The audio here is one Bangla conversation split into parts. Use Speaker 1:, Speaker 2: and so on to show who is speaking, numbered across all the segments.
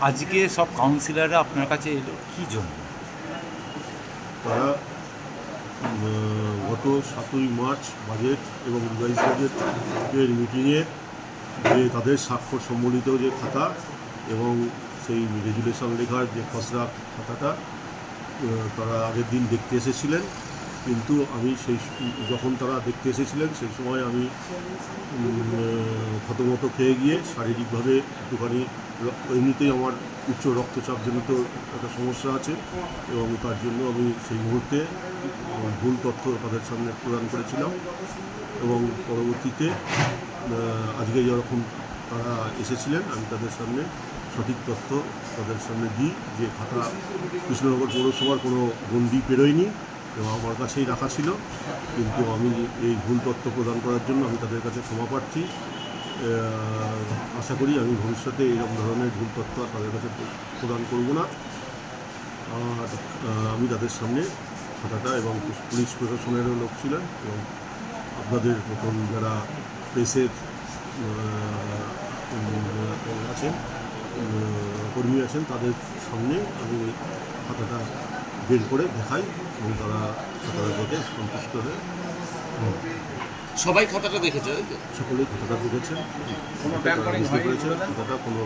Speaker 1: আজকে সব কাউন্সিলররা আপনার কাছে এলো, কি জন্য?
Speaker 2: তারা গত সাতই মার্চ বাজেট এবং রিভাইজ বাজেটের মিটিংয়ে যে তাদের স্বাক্ষর সম্বলিত যে খাতা এবং সেই রেজুলেশন লেখার যে খসড়া খাতাটা তারা আগের দিন দেখতে এসেছিলেন। কিন্তু আমি সেই যখন তারা দেখতে এসেছিলেন, সেই সময় আমি ক্ষতমত খেয়ে গিয়ে শারীরিকভাবে একটুখানি এমনিতেই আমার উচ্চ রক্তচাপজনিত একটা সমস্যা আছে এবং তার জন্য আমি সেই মুহূর্তে ভুল তথ্য তাদের সামনে প্রদান করেছিলাম এবং পরবর্তীতে আজকে যখন তারা এসেছিলেন, আমি তাদের সামনে সঠিক তথ্য তাদের সামনে দিই যে খাতা কৃষ্ণনগর পৌরসভার কোনো গণ্ডি পেরোয়নি এবং আমার কাছেই রাখা ছিল। কিন্তু আমি এই ভুল তথ্য প্রদান করার জন্য আমি তাদের কাছে ক্ষমা প্রার্থী। আশা করি আমি ভবিষ্যতে এরকম ধরনের ভুল তথ্য আর তাদের কাছে প্রদান করব না আর আমি তাদের সামনে খাতাটা এবং পুলিশ প্রশাসনেরও লোক ছিলেন এবং আপনাদের মতন যারা প্রেসের আছেন কর্মী আছেন, তাদের সামনে আমি ওই খাতাটা বের করে দেখাই এবং তারা খাতাটা দেখে সন্তুষ্ট হয়ে।
Speaker 3: সবাই খাতাটা দেখেছে তাই তো?
Speaker 2: সকলেই খাতাটা দেখেছেন খাতাটা বুঝতে পেরেছেন খাতাটা কোনো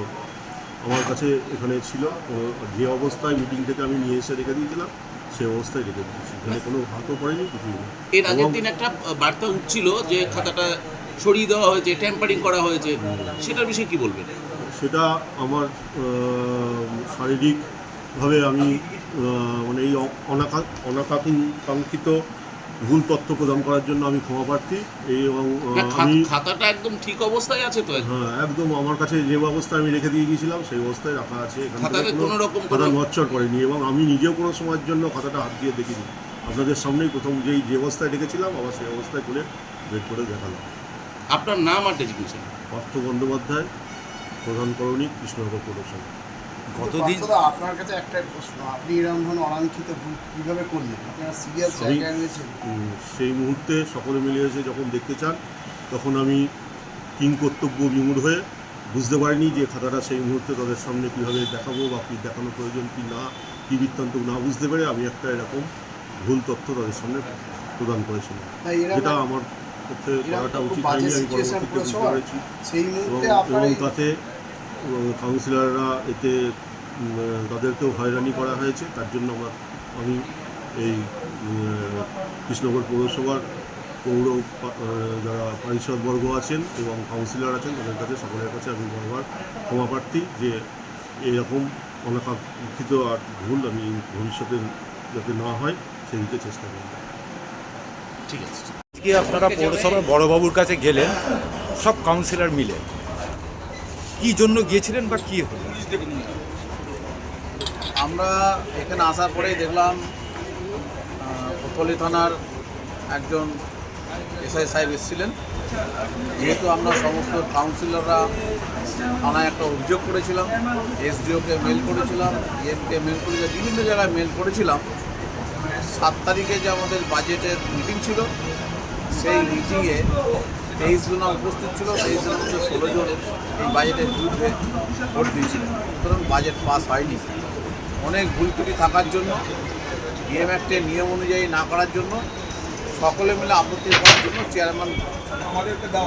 Speaker 2: আমার কাছে এখানে ছিল। কোনো যে অবস্থায় মিটিং থেকে আমি নিয়ে এসে রেখে দিয়েছিলাম সেই অবস্থায় রেখে দিয়েছি। এখানে কোনো হাতও পড়েনি কিছুই না।
Speaker 3: এর আগের
Speaker 2: এবং-
Speaker 3: দিন একটা বার্তা উঠছিল যে খাতাটা সরিয়ে দেওয়া হয়েছে ট্যাম্পারিং করা হয়েছে। সেটার বিষয়ে কি বলবেন?
Speaker 2: সেটা আমার আহ, শারীরিকভাবে আমি আহ, মানে এই অনাকাঙ্ক্ষিত ভুল তথ্য প্রদান করার জন্য আমি ক্ষমা প্রার্থী। এই এবং আমি
Speaker 3: খাতাটা একদম ঠিক অবস্থায় আছে তো?
Speaker 2: হ্যাঁ একদম আমার কাছে যে অবস্থায় আমি রেখে দিয়ে গিয়েছিলাম সেই অবস্থায় রাখা আছে। এখান
Speaker 3: খাতাতে কোনো রকম
Speaker 2: খাতা নচ্চর করেনি এবং আমি নিজেও কোনো সময়ের জন্য খাতাটা হাত দিয়ে দেখিনি। আপনাদের সামনেই প্রথম যেই যে অবস্থায় রেখেছিলাম আবার সেই অবস্থায় করে বের করে দেখালাম।
Speaker 3: আপনার নাম আর ডেজিগনেশন?
Speaker 2: পার্থ বন্দ্যোপাধ্যায় প্রধান করণী কৃষ্ণনগর পৌরসভা।
Speaker 1: গতদিন
Speaker 4: আপনার কাছে একটা প্রশ্ন আপনি এরকম ধরনের অনাকাঙ্ক্ষিত ভুল কীভাবে করলেন? আপনারা সিরিয়াস জায়গায় রয়েছেন।
Speaker 2: সেই মুহূর্তে সকলে মিলে এসে যখন দেখতে চান তখন আমি কিং কর্তব্য বিমূঢ় হয়ে বুঝতে পারিনি যে খাতাটা সেই মুহূর্তে তাদের সামনে কীভাবে দেখাবো বা কী দেখানো প্রয়োজন কি না কী বৃত্তান্ত না বুঝতে পেরে আমি একটা এরকম ভুল তথ্য তাদের সামনে প্রদান করেছিলাম। যেটা আমার পক্ষে করাটা উচিত হয়নি আমি পরবর্তীতে বুঝতে পেরেছি। এবং তাতে কাউন্সিলররা এতে তাদেরকেও হয়রানি করা হয়েছে। তার জন্য আমার আমি এই উম, কৃষ্ণনগর পৌরসভার পৌর যারা পারিষদবর্গ আছেন এবং কাউন্সিলর আছেন তাদের কাছে সকলের কাছে আমি বারবার ক্ষমা প্রার্থী যে এরকম অনাকাঙ্ক্ষিত আর ভুল আমি ভবিষ্যতে যাতে না হয় সেই দিকে চেষ্টা করব।
Speaker 3: ঠিক আছে।
Speaker 1: আজকে আপনারা পৌরসভার বড়বাবুর কাছে গেলেন সব কাউন্সিলর মিলে। কি জন্য গিয়েছিলেন বা কি হলো?
Speaker 5: আমরা এখানে আসার পরেই দেখলাম আহ, কোতোয়ালি থানার একজন এসআই সাহেব এসেছিলেন। যেহেতু আমরা সমস্ত কাউন্সিলররা থানায় একটা অভিযোগ করেছিলাম এসডিওকে মেল করেছিলাম ইএমকে মেল করেছিলাম বিভিন্ন জায়গায় মেল করেছিলাম। সাত তারিখে যে আমাদের বাজেটের মিটিং ছিল সেই মিটিংয়ে তেইশ জন উপস্থিত ছিল তেইশ জনের মধ্যে ষোলো জন এই বাজেটের বিরুদ্ধে ভোট দিয়েছিল সুতরাং বাজেট পাস হয়নি। অনেক ভুল ত্রুটি থাকার জন্য ডিএম অ্যাক্টের নিয়ম অনুযায়ী না করার জন্য সকলে মিলে আপত্তি করার জন্য চেয়ারম্যান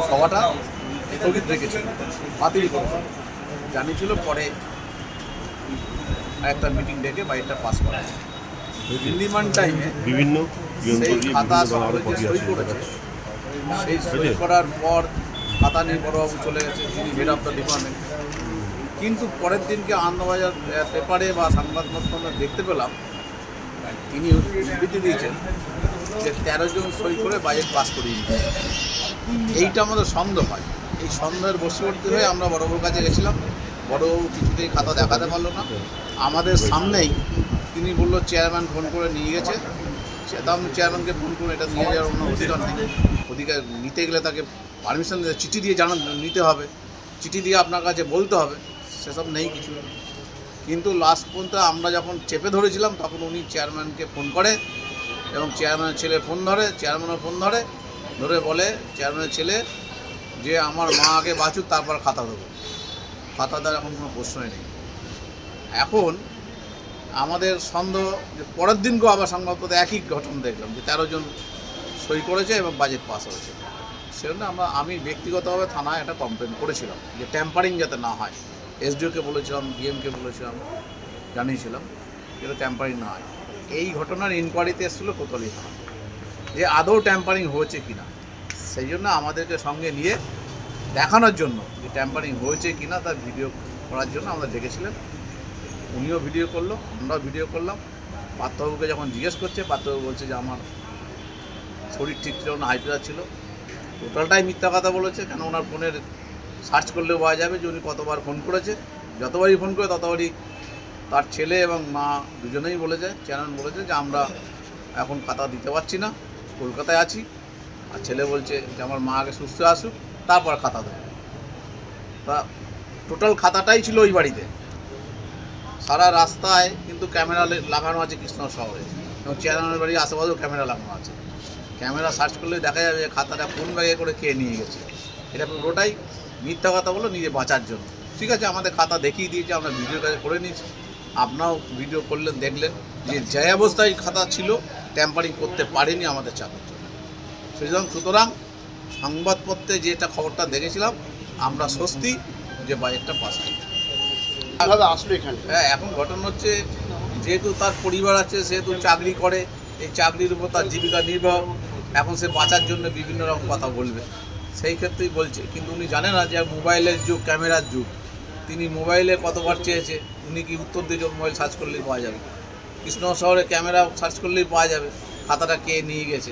Speaker 5: সভাটা স্থগিত রেখেছিল বাতিল করেছিল। জানিয়েছিল পরে একটা মিটিং ডেকে বাজেটটা পাস করা। হয়েছে ইন্ডিমান টাইমে
Speaker 2: বিভিন্ন
Speaker 5: সেই খাতা সকলে যে সই করেছে সেই সই করার পর খাতা নিয়ে বড়বাবু চলে গেছে যিনি হেড অফ দ্য ডিপার্টমেন্ট কিন্তু পরের দিনকে আনন্দবাজার পেপারে বা সংবাদ মাধ্যমে দেখতে পেলাম তিনি বিবৃতি দিয়েছেন যে তেরো জন সই করে বাজেট পাস করিয়ে এইটা আমাদের সন্দেহ হয়। এই সন্দেহের বশবর্তী হয়ে আমরা বড়বাবুর কাছে গেছিলাম। বড়বাবু কিছুতেই খাতা দেখাতে পারল না। আমাদের সামনেই তিনি বলল চেয়ারম্যান ফোন করে নিয়ে গেছে। দাম চেয়ারম্যানকে ফোন করে এটা নিয়ে যাওয়ার কোনো অধিকার নেই। অধিকার নিতে গেলে তাকে পারমিশন চিঠি দিয়ে জানান নিতে হবে। চিঠি দিয়ে আপনার কাছে বলতে হবে। সেসব নেই কিছু। কিন্তু লাস্ট পর্যন্ত আমরা যখন চেপে ধরেছিলাম, তখন উনি চেয়ারম্যানকে ফোন করে এবং চেয়ারম্যানের ছেলে ফোন ধরে চেয়ারম্যানও ফোন ধরে ধরে বলে চেয়ারম্যানের ছেলে, যে আমার মা আগে বাঁচুক, তারপর খাতা দেবো। খাতা দেওয়ার এখন কোনো প্রশ্নই নেই। এখন আমাদের সন্দেহ যে পরের দিনকেও আবার সংবাদপত্রে একই ঘটনা দেখলাম যে তেরো জন সই করেছে এবং বাজেট পাস হয়েছে। সেজন্য আমরা, আমি ব্যক্তিগতভাবে থানায় একটা কমপ্লেন করেছিলাম যে ট্যাম্পারিং যাতে না হয়। এসডিওকে বলেছিলাম, ডিএমকে বলেছিলাম, জানিয়েছিলাম যাতে ট্যাম্পারিং না হয়। এই ঘটনার ইনকোয়ারিতে এসেছিল কোতলি থানা। যে আদৌ ট্যাম্পারিং হয়েছে কি না সেই জন্য আমাদেরকে সঙ্গে নিয়ে দেখানোর জন্য যে ট্যাম্পারিং হয়েছে কি না তার ভিডিও করার জন্য আমরা ডেকেছিলেন উনিও ভিডিও করল, আমরাও ভিডিও করলাম। পার্থবাবুকে যখন জিজ্ঞেস করছে পার্থবাবু বলছে যে আমার শরীর ঠিক ছিল না হাই প্রেশার ছিল। টোটালটাই মিথ্যা কথা বলেছে, কেন ওনার ফোনের সার্চ করলেও পাওয়া যাবে যে উনি কতবার ফোন করেছে। যতবারই ফোন করে, ততবারই তার ছেলে এবং মা দুজনেই বলেছে, চেয়ারম্যান বলেছে যে আমরা এখন খাতা দিতে পারছি না, কলকাতায় আছি। আর ছেলে বলছে যে আমার মা আগে সুস্থ আসুক, তারপর খাতা দেবে। তা টোটাল খাতাটাই ছিল ওই বাড়িতে। সারা রাস্তায় কিন্তু ক্যামেরা লাগানো আছে কৃষ্ণ শহরে। এবং চেয়ারম্যানের বাড়ির আশেপাশেও ক্যামেরা লাগানো আছে। ক্যামেরা সার্চ করলে দেখা যাবে যে খাতাটা কোন ব্যাগে করে কে নিয়ে গেছে। এটা পুরোটাই মিথ্যা কথা বলো নিজে বাঁচার জন্য। ঠিক আছে, আমাদের খাতা দেখিয়ে দিয়েছে, আমরা ভিডিও কাজে করে নিয়েছি। আপনারাও ভিডিও করলেন, দেখলেন যে যে অবস্থায় খাতা ছিল ট্যাম্পারিং করতে পারেনি আমাদের চাকরির জন্য সুতরাং সুতরাং সংবাদপত্রে যেটা খবরটা দেখেছিলাম, আমরা স্বস্তি যে বাজেটটা পাস হয়েছে।
Speaker 4: কীভাবে আসলো এখানে?
Speaker 5: হ্যাঁ এখন ঘটনা হচ্ছে যেহেতু তার পরিবার আছে সেহেতু চাকরি করে এই চাকরির উপর তার জীবিকা নির্বাহ। এখন সে বাঁচার জন্য বিভিন্ন রকম কথা বলবে। সেই ক্ষেত্রেই বলছে। কিন্তু উনি জানে না যে মোবাইলের যুগ ক্যামেরার যুগ। তিনি মোবাইলে কতবার চেয়েছে উনি কি উত্তর দিয়ে মোবাইল সার্চ করলেই পাওয়া যাবে? কৃষ্ণ শহরে ক্যামেরা সার্চ করলেই পাওয়া যাবে। খাতাটা কে নিয়ে গেছে?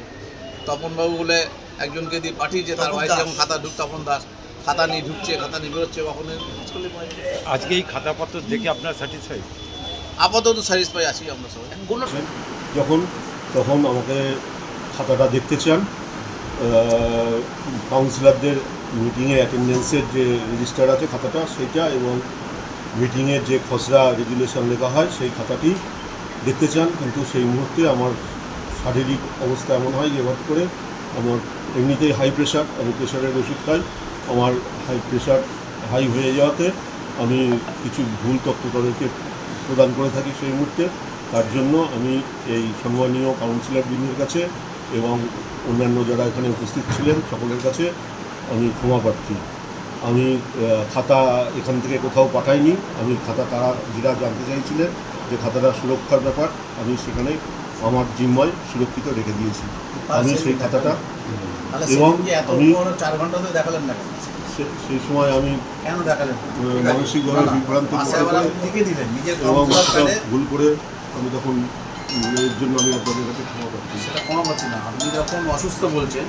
Speaker 5: তপনবাবু বলে একজনকে দিয়ে পাঠিয়েছে তার বাড়িতে যেমন খাতা ঢুক তপন দাস। খাতা নিয়ে ঢুকছে খাতা নিয়ে বেরোচ্ছে কখন?
Speaker 1: আজকে এই খাতাপত্র দেখে আপনার স্যাটিসফাই
Speaker 5: আপাতত স্যাটিসফাই আছি আমরা সবাই।
Speaker 2: যখন তখন আমাকে খাতাটা দেখতে চান কাউন্সিলরদের মিটিংয়ে অ্যাটেন্ডেন্সের যে রেজিস্টার আছে খাতাটা সেটা এবং মিটিংয়ের যে খসড়া রেজুলেশন লেখা হয় সেই খাতাটি দেখতে চান কিন্তু সেই মুহূর্তে আমার শারীরিক অবস্থা এমন হয় যে হঠাৎ করে আমার এমনিতেই হাই প্রেশার আমি প্রেশারের ওষুধ খাই। আমার হাই প্রেশার হাই হয়ে যাওয়াতে আমি কিছু ভুল তথ্য তাদেরকে প্রদান করে থাকি সেই মুহূর্তে। তার জন্য আমি এই সম্মানীয় কাউন্সিলর বৃন্দের কাছে এবং অন্যান্য যারা এখানে উপস্থিত ছিলেন সকলের কাছে আমি ক্ষমা প্রার্থী। আমি খাতা এখান থেকে কোথাও পাঠাইনি। আমি খাতা তারা, যারা জানতে চাইছিলেন যে খাতাটা সুরক্ষার ব্যাপার, আমি সেখানে আমার জিম্মায় সুরক্ষিত রেখে দিয়েছি। আমি সেই খাতাটা এবং আমি-
Speaker 6: চার ঘণ্টা তো দেখালেন না
Speaker 2: সেই সময় আমি
Speaker 6: কেন দেখালেন
Speaker 2: মানসিকভাবে বিভ্রান্ত এবং ভুল করে আমি তখন এর জন্য আমি আপনাদের কাছে ক্ষমা প্রার্থী
Speaker 6: সেটা ক্ষমা করছি না। আপনি যখন অসুস্থ বলছেন